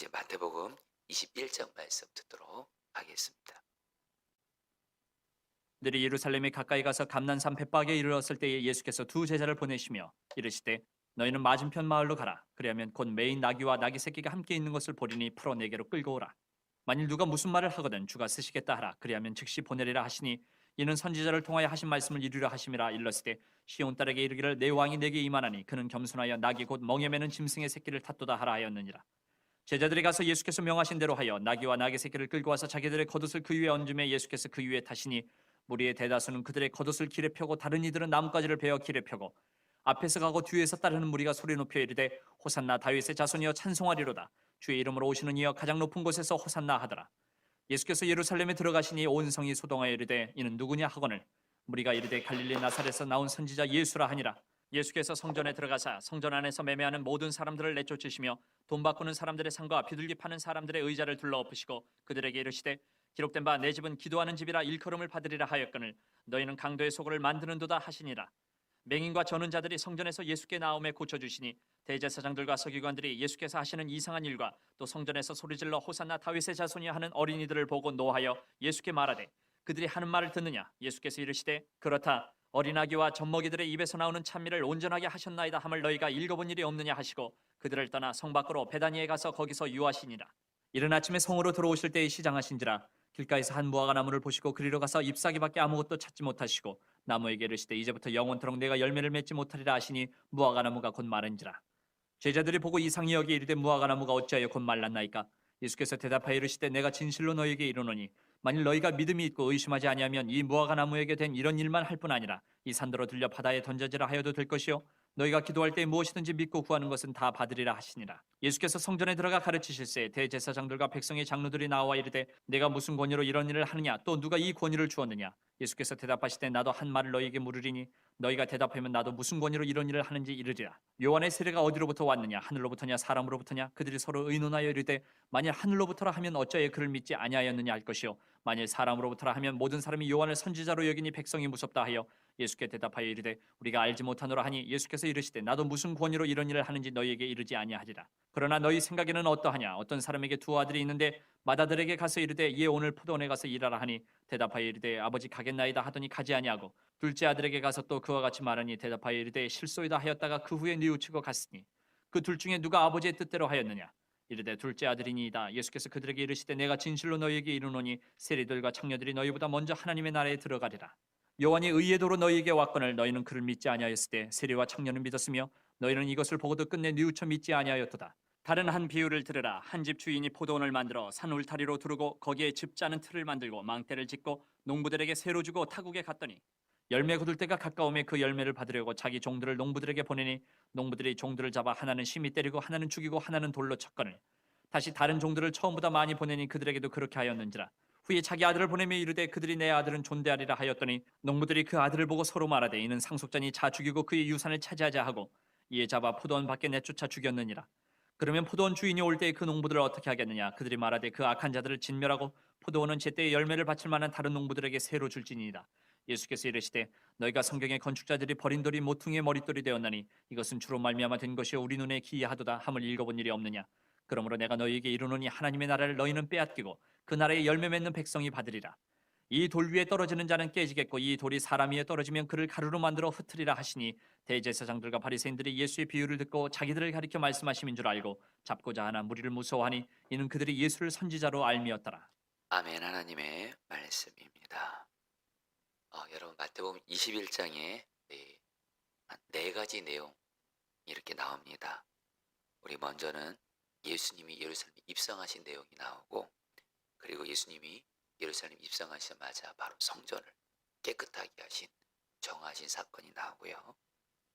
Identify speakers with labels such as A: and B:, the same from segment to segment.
A: 이제 마태복음 21장 말씀 듣도록 하겠습니다.
B: 들이 예루살렘에 가까이 가서 감난산 벳박에 이르렀을 때에 예수께서 두 제자를 보내시며 이르시되 너희는 맞은편 마을로 가라. 그리하면 곧 메인 나귀와 나귀 새끼가 함께 있는 것을 보리니 풀어 내게로 끌고 오라. 만일 누가 무슨 말을 하거든 주가 쓰시겠다 하라. 그리하면 즉시 보내리라 하시니 이는 선지자를 통하여 하신 말씀을 이루려 하심이라 일렀으되 시온 딸에게 이르기를 내 왕이 내게 임하나니 그는 겸손하여 나귀 곧 멍에 매는 짐승의 새끼를 탓도다 하라 하였느니라 제자들이 가서 예수께서 명하신 대로 하여 나귀와 나귀 새끼를 끌고 와서 자기들의 겉옷을 그 위에 얹음에 예수께서 그 위에 타시니 무리의 대다수는 그들의 겉옷을 길에 펴고 다른 이들은 나뭇가지를 베어 길에 펴고 앞에서 가고 뒤에서 따르는 무리가 소리 높여 이르되 호산나 다윗의 자손이여 찬송하리로다. 주의 이름으로 오시는 이여 가장 높은 곳에서 호산나 하더라. 예수께서 예루살렘에 들어가시니 온 성이 소동하여 이르되 이는 누구냐 하거늘. 무리가 이르되 갈릴리 나사렛에서 나온 선지자 예수라 하니라 예수께서 성전에 들어가사 성전 안에서 매매하는 모든 사람들을 내쫓으시며 돈 바꾸는 사람들의 상과 비둘기 파는 사람들의 의자를 둘러엎으시고 그들에게 이르시되 기록된 바 내 집은 기도하는 집이라 일컬음을 받으리라 하였거늘 너희는 강도의 소굴을 만드는도다 하시니라. 맹인과 저는 자들이 성전에서 예수께 나옴에 고쳐 주시니 대제사장들과 서기관들이 예수께서 하시는 이상한 일과 또 성전에서 소리질러 호산나 다윗의 자손이 하는 어린이들을 보고 노하여 예수께 말하되 그들이 하는 말을 듣느냐? 예수께서 이르시되 그렇다 어린아기와 젖먹이들의 입에서 나오는 찬미를 온전하게 하셨나이다 함을 너희가 읽어본 일이 없느냐 하시고 그들을 떠나 성 밖으로 베다니에 가서 거기서 유하시니라. 이른 아침에 성으로 들어오실 때에 시장하신지라 길가에서 한 무화과 나무를 보시고 그리로 가서 잎사귀밖에 아무것도 찾지 못하시고 나무에게 이르시되 이제부터 영원토록 내가 열매를 맺지 못하리라 하시니 무화과 나무가 곧 마른지라. 제자들이 보고 이상히 여기 이르되 무화과 나무가 어찌하여 곧 말랐나이까? 예수께서 대답하여 이르시되 내가 진실로 너희에게 이르노니 만일 너희가 믿음이 있고 의심하지 아니하면 이 무화과 나무에게 된 이런 일만 할 뿐 아니라 이 산더러 들려 바다에 던져지라 하여도 될 것이요 너희가 기도할 때 무엇이든지 믿고 구하는 것은 다 받으리라 하시니라. 예수께서 성전에 들어가 가르치실세 대제사장들과 백성의 장로들이 나와 이르되 내가 무슨 권위로 이런 일을 하느냐? 또 누가 이 권위를 주었느냐? 예수께서 대답하시되 나도 한 말을 너희에게 물으리니 너희가 대답하면 나도 무슨 권위로 이런 일을 하는지 이르리라. 요한의 세례가 어디로부터 왔느냐? 하늘로부터냐? 사람으로부터냐? 그들이 서로 의논하여 이르되 만일 하늘로부터라 하면 어찌하여 그를 믿지 아니하였느냐 할 것이요. 만일 사람으로부터라 하면 모든 사람이 요한을 선지자로 여기니 백성이 무섭다 하여 예수께 대답하여 이르되 우리가 알지 못하노라 하니 예수께서 이르시되 나도 무슨 권위로 이런 일을 하는지 너희에게 이르지 아니하리라. 그러나 너희 생각에는 어떠하냐? 어떤 사람에게 두 아들이 있는데 마다들에게 가서 이르되 얘 오늘 포도원에 가서 일하라 하니 대답하여 이르되 아버지 가겠나이다 하더니 가지 아니하고 둘째 아들에게 가서 또 그와 같이 말하니 대답하여 이르되 실소이다 하였다가 그 후에 뉘우치고 갔으니 그 둘 중에 누가 아버지의 뜻대로 하였느냐? 이르되 둘째 아들이니이다. 예수께서 그들에게 이르시되 내가 진실로 너희에게 이르노니 세리들과 창녀들이 너희보다 먼저 하나님의 나라에 들어가리라 요한이 의의 도로 너희에게 왔거늘 너희는 그를 믿지 아니하였을 때 세리와 청년은 믿었으며 너희는 이것을 보고도 끝내 뉘우쳐 믿지 아니하였도다. 다른 한 비유를 들으라. 한 집 주인이 포도원을 만들어 산 울타리로 두르고 거기에 집 짜는 틀을 만들고 망대를 짓고 농부들에게 새로 주고 타국에 갔더니 열매 거둘 때가 가까움에 그 열매를 받으려고 자기 종들을 농부들에게 보내니 농부들이 종들을 잡아 하나는 심히 때리고 하나는 죽이고 하나는 돌로 쳤거늘 다시 다른 종들을 처음보다 많이 보내니 그들에게도 그렇게 하였는지라 후에 자기 아들을 보내며 이르되 그들이 내 아들은 존대하리라 하였더니 농부들이 그 아들을 보고 서로 말하되 이는 상속자니 자 죽이고 그의 유산을 차지하자 하고 이에 잡아 포도원 밖에 내쫓아 죽였느니라. 그러면 포도원 주인이 올 때에 그 농부들을 어떻게 하겠느냐? 그들이 말하되 그 악한 자들을 진멸하고 포도원은 제때에 열매를 바칠 만한 다른 농부들에게 새로 줄지니이다. 예수께서 이르시되 너희가 성경의 건축자들이 버린 돌이 모퉁이의 머릿돌이 되었나니 이것은 주로 말미암아 된 것이요 우리 눈에 기이하도다 함을 읽어본 일이 없느냐? 그러므로 내가 너희에게 이르노니 하나님의 나라를 너희는 빼앗기고 그 나라에 열매 맺는 백성이 받으리라. 이 돌 위에 떨어지는 자는 깨지겠고 이 돌이 사람 위에 떨어지면 그를 가루로 만들어 흩으리라 하시니 대제사장들과 바리새인들이 예수의 비유를 듣고 자기들을 가리켜 말씀하심인 줄 알고 잡고자 하나 무리를 무서워하니 이는 그들이 예수를 선지자로 알미었더라.
A: 아멘 하나님의 말씀입니다. 어, 여러분 마태복음 21장에 네, 네 가지 내용 이렇게 나옵니다. 우리 먼저는 예수님이 예루살렘 입성하신 내용이 나오고 그리고 예수님이 예루살렘 입성하시자마자 바로 성전을 깨끗하게 하신 정하신 사건이 나오고요.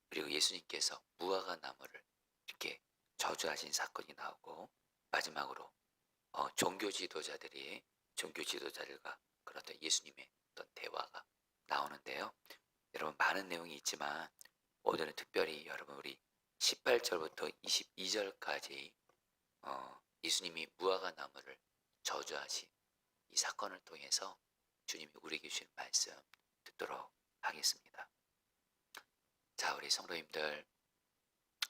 A: 그리고 예수님께서 무화과 나무를 이렇게 저주하신 사건이 나오고 마지막으로 어, 종교 지도자들이 종교 지도자들과 그렇던 예수님의 어떤 대화가 나오는데요. 여러분 많은 내용이 있지만 오늘은 특별히 여러분 우리 18절부터 22절까지 어, 예수님이 무화과 나무를 저주하신 이 사건을 통해서 주님이 우리에게 주신 말씀 듣도록 하겠습니다. 자, 우리 성도님들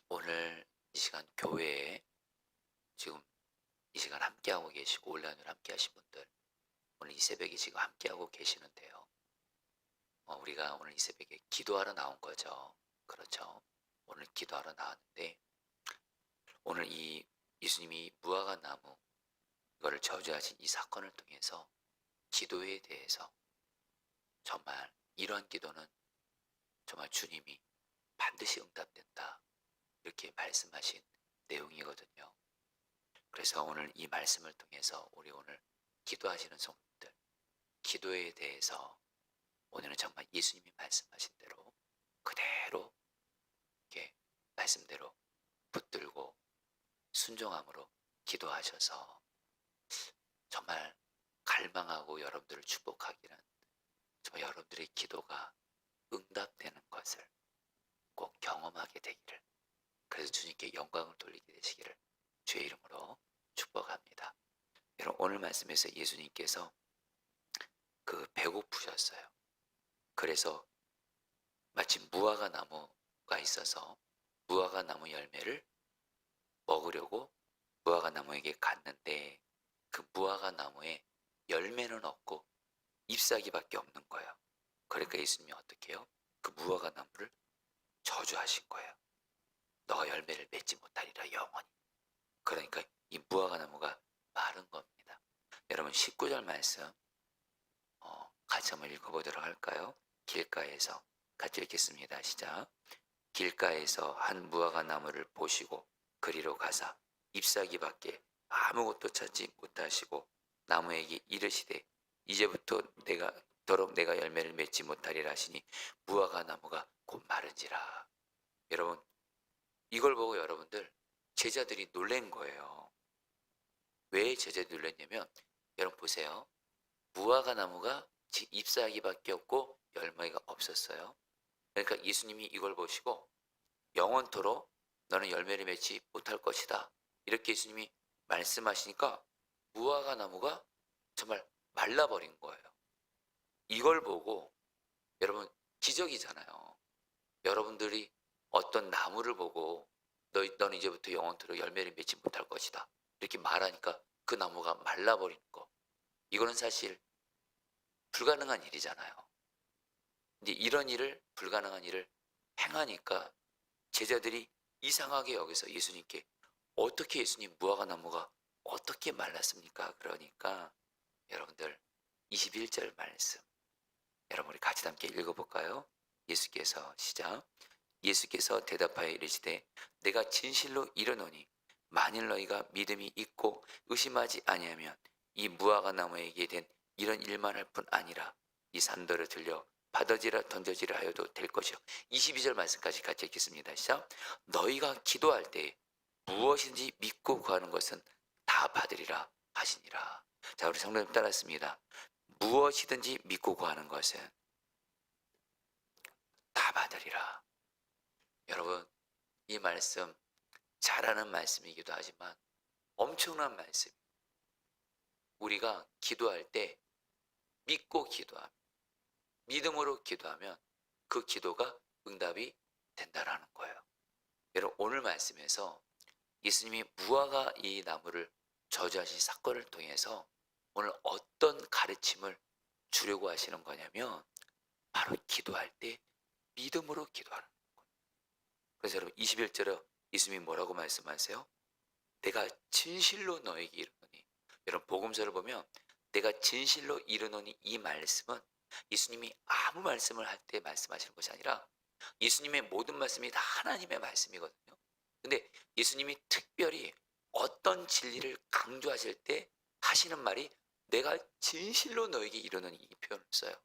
A: 오늘 이 시간 교회에 지금 이 시간 함께하고 계시고 온라인으로 함께하신 분들 오늘 이 새벽에 지금 함께하고 계시는데요. 어, 우리가 오늘 이 새벽에 기도하러 나온 거죠. 그렇죠. 오늘 기도하러 나왔는데 오늘 이 예수님이 무화과 나무 이거를 저주하신 이 사건을 통해서 기도에 대해서 정말 이러한 기도는 정말 주님이 반드시 응답된다. 이렇게 말씀하신 내용이거든요. 그래서 오늘 이 말씀을 통해서 우리 오늘 기도하시는 성도들, 기도에 대해서 오늘은 정말 예수님이 말씀하신 대로 그대로 이렇게 말씀대로 붙들고 순종함으로 기도하셔서 정말 갈망하고 여러분들을 축복하기는 정말 여러분들의 기도가 응답되는 것을 꼭 경험하게 되기를 그래서 주님께 영광을 돌리게 되시기를 주의 이름으로 축복합니다. 여러분 오늘 말씀에서 예수님께서 그 배고프셨어요. 그래서 마치 무화과 나무가 있어서 무화과 나무 열매를 먹으려고 무화과 나무에게 갔는데 그 무화과 나무에 열매는 없고 잎사귀밖에 없는 거예요. 그러니까 예수님이 어떻게 해요? 그 무화과 나무를 저주하신 거예요. 너가 열매를 맺지 못하리라 영원히. 그러니까 이 무화과 나무가 마른 겁니다. 여러분 19절 말씀 어, 같이 한번 읽어보도록 할까요? 길가에서 같이 읽겠습니다. 시작. 길가에서 한 무화과 나무를 보시고 그리로 가사 잎사귀밖에 아무것도 찾지 못하시고 나무에게 이르시되 이제부터 내가 더럽 내가 열매를 맺지 못하리라 하시니 무화과 나무가 곧 마른지라. 여러분 이걸 보고 여러분들 제자들이 놀란 거예요. 왜 제자들이 놀랐냐면 여러분 보세요. 무화과 나무가 지- 잎사귀밖에 없고 열매가 없었어요. 그러니까 예수님이 이걸 보시고 영원토록 너는 열매를 맺지 못할 것이다. 이렇게 예수님이 말씀하시니까 무화과 나무가 정말 말라버린 거예요. 이걸 보고 여러분 기적이잖아요. 여러분들이 어떤 나무를 보고 너, 너는 이제부터 영원토록 열매를 맺지 못할 것이다. 이렇게 말하니까 그 나무가 말라버리는 거. 이거는 사실 불가능한 일이잖아요. 근데 이런 일을 불가능한 일을 행하니까 제자들이 이상하게 여기서 예수님께 어떻게 예수님 무화과 나무가 어떻게 말랐습니까? 그러니까 여러분들 21절 말씀 여러분 우리 같이 함께 읽어볼까요? 예수께서 시작 예수께서 대답하여 이르시되 내가 진실로 이르노니 만일 너희가 믿음이 있고 의심하지 아니하면 이 무화과 나무에게 된 이런 일만 할 뿐 아니라 이 산더를 들려 받아지라 던져지라 하여도 될 것이요 22절 말씀까지 같이 읽겠습니다 시작 너희가 기도할 때 무엇인지 믿고 구하는 것은 다 받으리라 하시니라. 자 우리 성도님 따랐습니다. 무엇이든지 믿고 구하는 것은 다 받으리라. 여러분 이 말씀 잘하는 말씀이기도 하지만 엄청난 말씀. 우리가 기도할 때 믿고 기도하면 믿음으로 기도하면 그 기도가 응답이 된다라는 거예요. 여러분 오늘 말씀에서 예수님이 무화과 이 나무를 저주하신 사건을 통해서 오늘 어떤 가르침을 주려고 하시는 거냐면 바로 기도할 때 믿음으로 기도하는 거예요. 그래서 여러분 21절에 예수님이 뭐라고 말씀하세요? 내가 진실로 너에게 이르노니 여러분 복음서를 보면 내가 진실로 이르노니 이 말씀은 예수님이 아무 말씀을 할 때 말씀하시는 것이 아니라 예수님의 모든 말씀이 다 하나님의 말씀이거든요. 근데 예수님이 특별히 어떤 진리를 강조하실 때 하시는 말이 내가 진실로 너에게 이르노니 이 표현을 써요.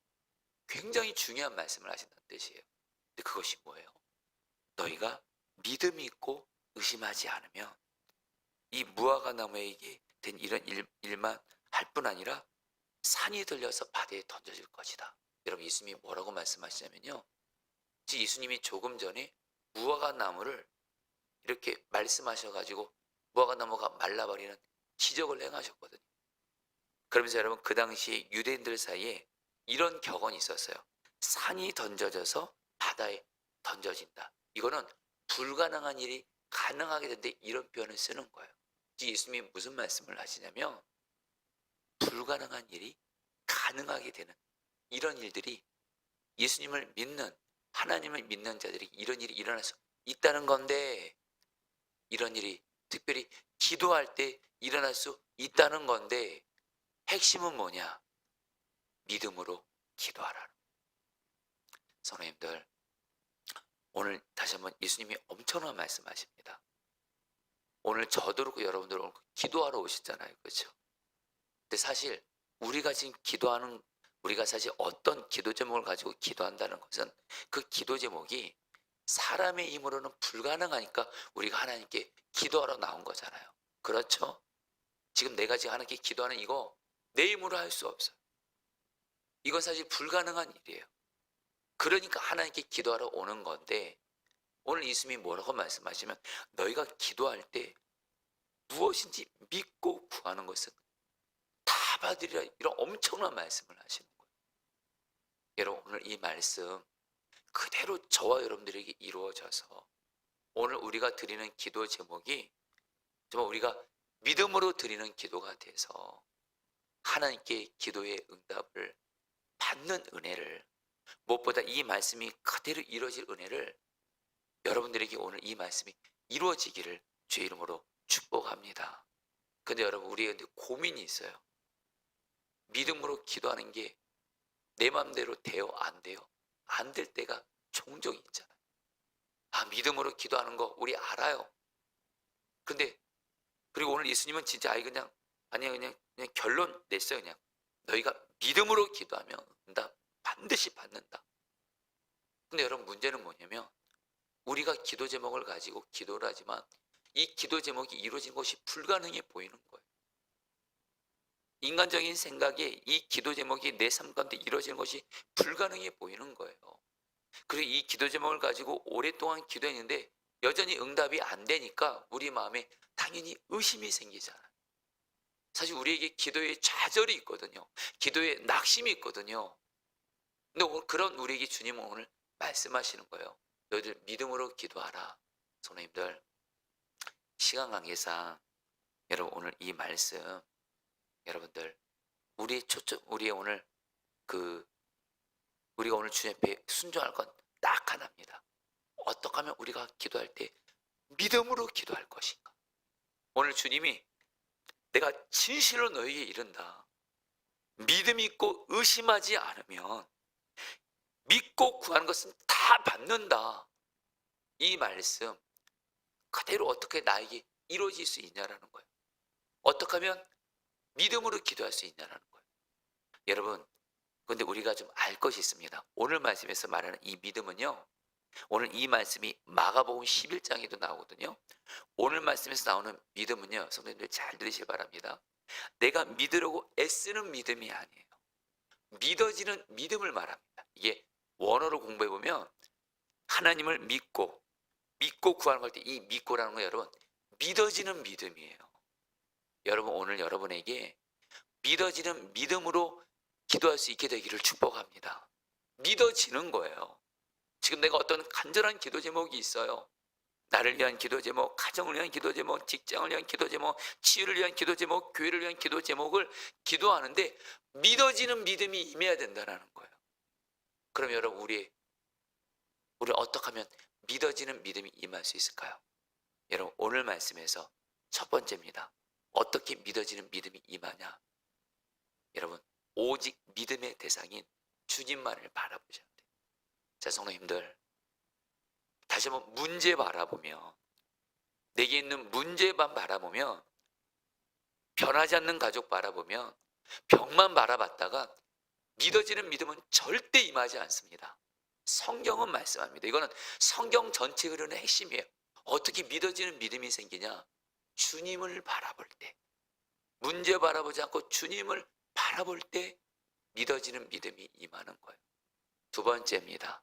A: 굉장히 중요한 말씀을 하신다는 뜻이에요. 근데 그것이 뭐예요? 너희가 믿음이 있고 의심하지 않으면 이 무화과 나무에게 된 이런 일, 일만 할 뿐 아니라 산이 들려서 바다에 던져질 것이다. 여러분 예수님이 뭐라고 말씀하시냐면요. 예수님이 조금 전에 무화과 나무를 이렇게 말씀하셔가지고 무화과 나무가 말라버리는 기적을 행하셨거든요. 그러면서 여러분 그 당시에 유대인들 사이에 이런 격언이 있었어요. 산이 던져져서 바다에 던져진다. 이거는 불가능한 일이 가능하게 된데 이런 표현을 쓰는 거예요. 예수님이 무슨 말씀을 하시냐면 불가능한 일이 가능하게 되는 이런 일들이 예수님을 믿는 하나님을 믿는 자들이 이런 일이 일어날 수 있다는 건데 이런 일이 특별히 기도할 때 일어날 수 있다는 건데 핵심은 뭐냐? 믿음으로 기도하라. 선생님들 오늘 다시 한번 예수님이 엄청난 말씀하십니다. 오늘 저도 그렇고 여러분들 오늘 기도하러 오셨잖아요. 그렇죠? 근데 사실 우리가 지금 기도하는 우리가 사실 어떤 기도 제목을 가지고 기도한다는 것은 그 기도 제목이 사람의 힘으로는 불가능하니까 우리가 하나님께 기도하러 나온 거잖아요. 그렇죠? 지금 내가 지금 하나님께 기도하는 이거 내 힘으로 할 수 없어요. 이건 사실 불가능한 일이에요. 그러니까 하나님께 기도하러 오는 건데 오늘 예수님이 뭐라고 말씀하시면 너희가 기도할 때 무엇인지 믿고 구하는 것은 다 받으리라 이런 엄청난 말씀을 하시는 거예요. 여러분 오늘 이 말씀 그대로 저와 여러분들에게 이루어져서 오늘 우리가 드리는 기도 제목이 정말 우리가 믿음으로 드리는 기도가 돼서 하나님께 기도의 응답을 받는 은혜를 무엇보다 이 말씀이 그대로 이루어질 은혜를 여러분들에게 오늘 이 말씀이 이루어지기를 주의 이름으로 축복합니다. 근데 여러분 근데 고민이 있어요. 믿음으로 기도하는 게 내 마음대로 돼요? 안 돼요? 안 될 때가 종종 있잖아요. 아, 믿음으로 기도하는 거 우리 알아요. 근데 그리고 오늘 예수님은 진짜 아이 그냥 아니 그냥 그냥 결론 냈어요 그냥 너희가 믿음으로 기도하면 나 반드시 받는다. 근데 여러분 문제는 뭐냐면 우리가 기도 제목을 가지고 기도를 하지만 이 기도 제목이 이루어진 것이 불가능해 보이는 거예요. 인간적인 생각에 이 기도 제목이 내 삶 가운데 이루어지는 것이 불가능해 보이는 거예요. 그리고 이 기도 제목을 가지고 오랫동안 기도했는데 여전히 응답이 안 되니까 우리 마음에 당연히 의심이 생기잖아요. 사실 우리에게 기도에 좌절이 있거든요. 기도에 낙심이 있거든요. 근데 오늘 그런 우리에게 주님은 오늘 말씀하시는 거예요. 너희들 믿음으로 기도하라. 선생님들 시간 관계상 여러분 오늘 이 말씀 여러분들 우리의 초점 우리의 오늘 그 우리가 오늘 주님 앞에 순종할 건 딱 하나입니다. 어떻게 하면 우리가 기도할 때 믿음으로 기도할 것인가? 오늘 주님이 내가 진실로 너에게 이른다. 믿음 있고 의심하지 않으면 믿고 구하는 것은 다 받는다. 이 말씀 그대로 어떻게 나에게 이루어질 수 있냐라는 거예요. 어떻게 하면 믿음으로 기도할 수 있냐라는 거예요. 여러분, 근데 우리가 좀 알 것이 있습니다. 오늘 말씀에서 말하는 이 믿음은요. 오늘 이 말씀이 마가복음 11장에도 나오거든요. 오늘 말씀에서 나오는 믿음은요. 성도님들 잘 들으시기 바랍니다. 내가 믿으려고 애쓰는 믿음이 아니에요. 믿어지는 믿음을 말합니다. 이게 원어로 공부해 보면 하나님을 믿고 믿고 구하는 걸 때 이 믿고라는 거 여러분 믿어지는 믿음이에요. 여러분 오늘 여러분에게 믿어지는 믿음으로 기도할 수 있게 되기를 축복합니다. 믿어지는 거예요. 지금 내가 어떤 간절한 기도 제목이 있어요. 나를 위한 기도 제목, 가정을 위한 기도 제목, 직장을 위한 기도 제목, 치유를 위한 기도 제목, 교회를 위한 기도 제목을 기도하는데 믿어지는 믿음이 임해야 된다는 거예요. 그럼 여러분 우리 우리 어떻게 하면 믿어지는 믿음이 임할 수 있을까요? 여러분 오늘 말씀에서 첫 번째입니다. 어떻게 믿어지는 믿음이 임하냐? 여러분 오직 믿음의 대상인 주님만을 바라보셔야 돼요. 자 성도님들 다시 한번 문제 바라보며 내게 있는 문제만 바라보면 변하지 않는 가족 바라보면 병만 바라봤다가 믿어지는 믿음은 절대 임하지 않습니다. 성경은 말씀합니다. 이거는 성경 전체 흐르는 핵심이에요. 어떻게 믿어지는 믿음이 생기냐? 주님을 바라볼 때. 문제 바라보지 않고 주님을 바라볼 때 믿어지는 믿음이 임하는 거예요. 두 번째입니다.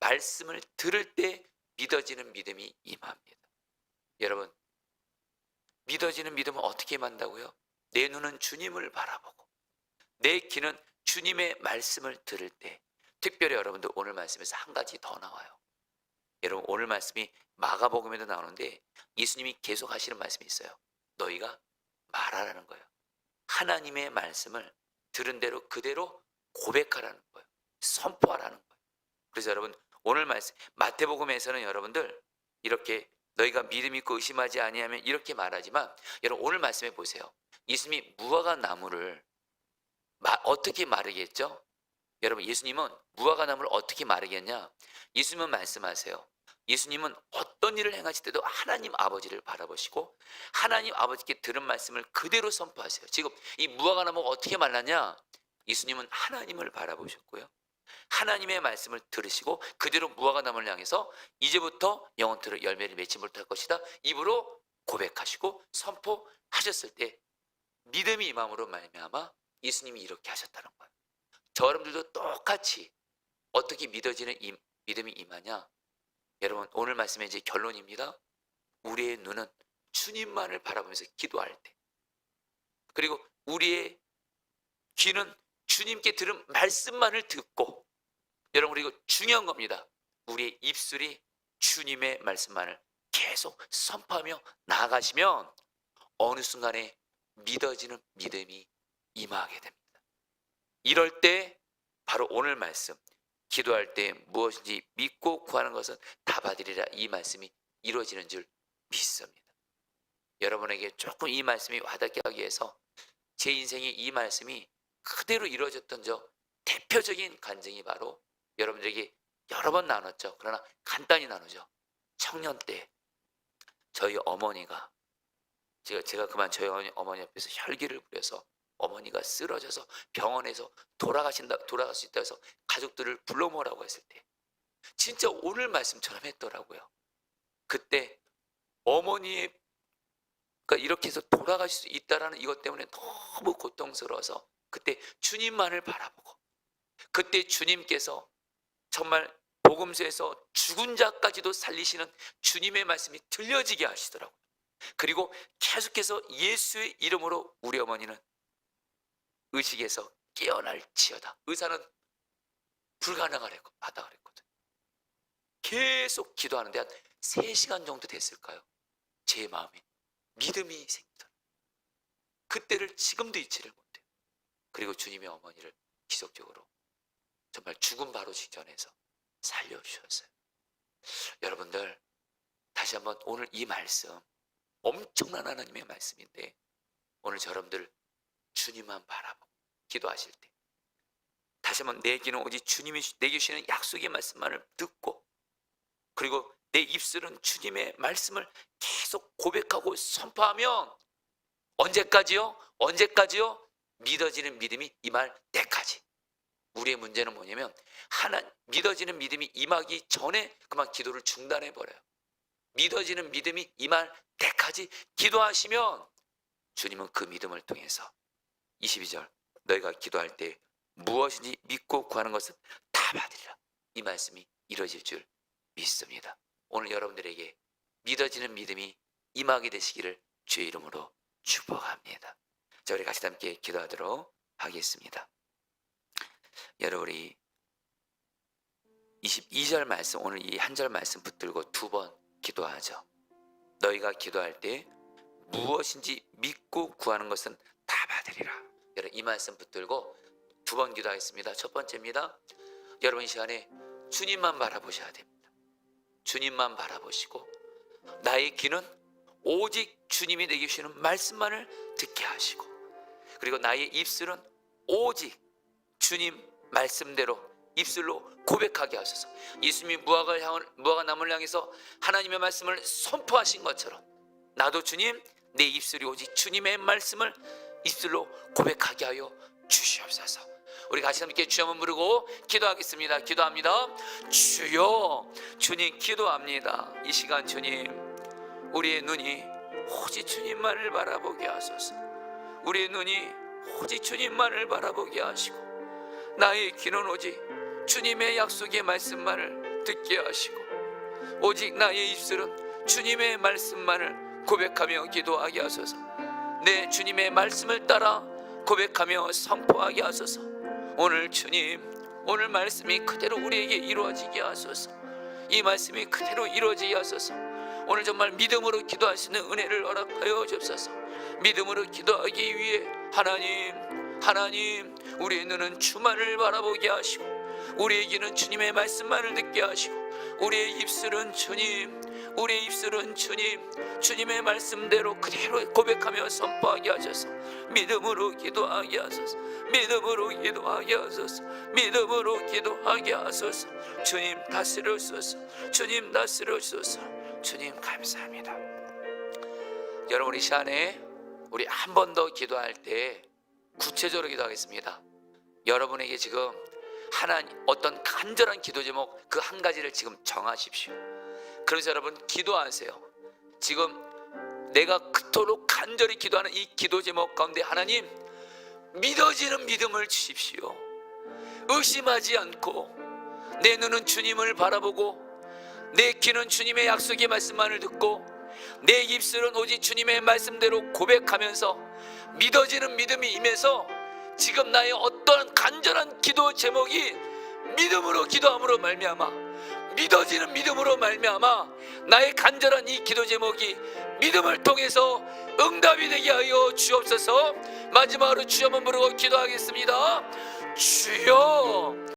A: 말씀을 들을 때 믿어지는 믿음이 임합니다. 여러분, 믿어지는 믿음은 어떻게 임한다고요? 내 눈은 주님을 바라보고 내 귀는 주님의 말씀을 들을 때 특별히 여러분들 오늘 말씀에서 한 가지 더 나와요. 여러분 오늘 말씀이 마가복음에도 나오는데 예수님이 계속 하시는 말씀이 있어요. 너희가 말하라는 거예요. 하나님의 말씀을 들은 대로 그대로 고백하라는 거예요. 선포하라는 거예요. 그래서 여러분 오늘 말씀 마태복음에서는 여러분들 이렇게 너희가 믿음 있고 의심하지 아니하면 이렇게 말하지만 여러분 오늘 말씀해 보세요. 예수님이 무화과 나무를 마- 어떻게 마르겠죠? 여러분 예수님은 무화과 나무를 어떻게 마르겠냐? 예수님은 말씀하세요. 예수님은 어떤 일을 행하실 때도 하나님 아버지를 바라보시고 하나님 아버지께 들은 말씀을 그대로 선포하세요. 지금 이 무화과 나무가 어떻게 말랐냐? 예수님은 하나님을 바라보셨고요. 하나님의 말씀을 들으시고 그대로 무화과 나무를 향해서 이제부터 영원토록 열매를 맺지 못할 것이다. 입으로 고백하시고 선포하셨을 때 믿음이 임함으로 말미암아 예수님이 이렇게 하셨다는 거예요. 저 여러분들도 똑같이 어떻게 믿어지는 임- 믿음이 임하냐? 여러분 오늘 말씀의 이제 결론입니다. 우리의 눈은 주님만을 바라보면서 기도할 때 그리고 우리의 귀는 주님께 들은 말씀만을 듣고 여러분 그리고 중요한 겁니다. 우리의 입술이 주님의 말씀만을 계속 선포하며 나아가시면 어느 순간에 믿어지는 믿음이 임하게 됩니다. 이럴 때 바로 오늘 말씀 기도할 때 무엇인지 믿고 구하는 것은 다 받으리라 이 말씀이 이루어지는 줄 믿습니다. 여러분에게 조금 이 말씀이 와닿게 하기 위해서 제 인생에 이 말씀이 그대로 이루어졌던 저 대표적인 간증이 바로 여러분들에게 여러 번 나눴죠. 그러나 간단히 나누죠. 청년 때 저희 어머니가 제가 제가 그만 저희 어머니, 앞에서 혈기를 부려서 어머니가 쓰러져서 병원에서 돌아가신다 돌아갈 수 있다 해서 가족들을 불러 모으라고 했을 때 진짜 오늘 말씀처럼 했더라고요. 그때 어머니의 그러니까 이렇게 해서 돌아가실 수 있다라는 이것 때문에 너무 고통스러워서 그때 주님만을 바라보고 그때 주님께서 정말 복음서에서 죽은 자까지도 살리시는 주님의 말씀이 들려지게 하시더라고요. 그리고 계속해서 예수의 이름으로 우리 어머니는 의식에서 깨어날지어다. 의사는 불가능하라고 하다 그랬거든요. 계속 기도하는데 한 3시간 정도 됐을까요? 제 마음에 믿음이 생기더라. 그때를 지금도 잊지를 못해요. 그리고 주님의 어머니를 기적적으로 정말 죽음 바로 직전에서 살려주셨어요. 여러분들 다시 한번 오늘 이 말씀 엄청난 하나님의 말씀인데 오늘 여러분들 주님만 바라보고 기도하실 때 다시 한번 내 귀는 오직 주님이 내게 주시는 약속의 말씀만을 듣고 그리고 내 입술은 주님의 말씀을 계속 고백하고 선포하면 언제까지요? 언제까지요? 믿어지는 믿음이 임할 때까지. 우리의 문제는 뭐냐면 하나 믿어지는 믿음이 임하기 전에 그만 기도를 중단해 버려요. 믿어지는 믿음이 임할 때까지 기도하시면 주님은 그 믿음을 통해서 22절 너희가 기도할 때 무엇인지 믿고 구하는 것은 다 받으리라. 이 말씀이 이루어질 줄 믿습니다. 오늘 여러분들에게 믿어지는 믿음이 임하게 되시기를 주의 이름으로 축복합니다. 자, 우리 같이 함께 기도하도록 하겠습니다. 여러분 우리 22절 말씀 오늘 이 한 절 말씀 붙들고 두 번 기도하죠. 너희가 기도할 때 무엇인지 믿고 구하는 것은 다 받으리라. 여러분 이 말씀 붙들고 두 번 기도하겠습니다. 첫 번째입니다. 여러분 이 시간에 주님만 바라보셔야 됩니다. 주님만 바라보시고 나의 귀는 오직 주님이 내게 주시는 말씀만을 듣게 하시고 그리고 나의 입술은 오직 주님 말씀대로 입술로 고백하게 하소서. 예수님이 무화과를 향을 무화과 나무를 향해서 하나님의 말씀을 선포하신 것처럼 나도 주님 내 입술이 오직 주님의 말씀을 입술로 고백하게 하여 주시옵소서. 우리 같이 함께 주여 한번 부르고 기도하겠습니다. 기도합니다. 주여 주님 기도합니다. 이 시간 주님 우리의 눈이 오직 주님만을 바라보게 하소서. 우리의 눈이 오직 주님만을 바라보게 하시고 나의 귀는 오직 주님의 약속의 말씀만을 듣게 하시고 오직 나의 입술은 주님의 말씀만을 고백하며 기도하게 하소서. 내 주님의 말씀을 따라 고백하며 선포하게 하소서. 오늘 주님, 오늘 말씀이 그대로 우리에게 이루어지게 하소서. 이 말씀이 그대로 이루어지게 하소서. 오늘 정말 믿음으로 기도할 수 있는 은혜를 허락하여 주옵소서. 믿음으로 기도하기 위해 하나님, 하나님, 우리의 눈은 주만을 바라보게 하시고, 우리의 귀는 주님의 말씀만을 듣게 하시고, 우리의 입술은 주님, 우리의 입술은 주님, 주님의 말씀대로 그대로 고백하며 선포하게 하셔서, 믿음으로 기도하게 하소서, 믿음으로 기도하게 하소서, 믿음으로 기도하게 하소서, 주님 다스려주소서, 주님 다스려주소서, 주님 감사합니다. 여러분 이 시간에 우리 한 번 더 기도할 때 구체적으로 기도하겠습니다. 여러분에게 지금 하나 어떤 간절한 기도 제목 그 한 가지를 지금 정하십시오. 그래서 여러분 기도하세요. 지금 내가 그토록 간절히 기도하는 이 기도 제목 가운데 하나님 믿어지는 믿음을 주십시오. 의심하지 않고 내 눈은 주님을 바라보고 내 귀는 주님의 약속의 말씀만을 듣고 내 입술은 오직 주님의 말씀대로 고백하면서 믿어지는 믿음이 임해서 지금 나의 어떠한 간절한 기도 제목이 믿음으로 기도함으로 말미암아 믿어지는 믿음으로 말미암아 나의 간절한 이 기도 제목이 믿음을 통해서 응답이 되게 하여 주옵소서. 마지막으로 주여 한번 부르고 기도하겠습니다. 주여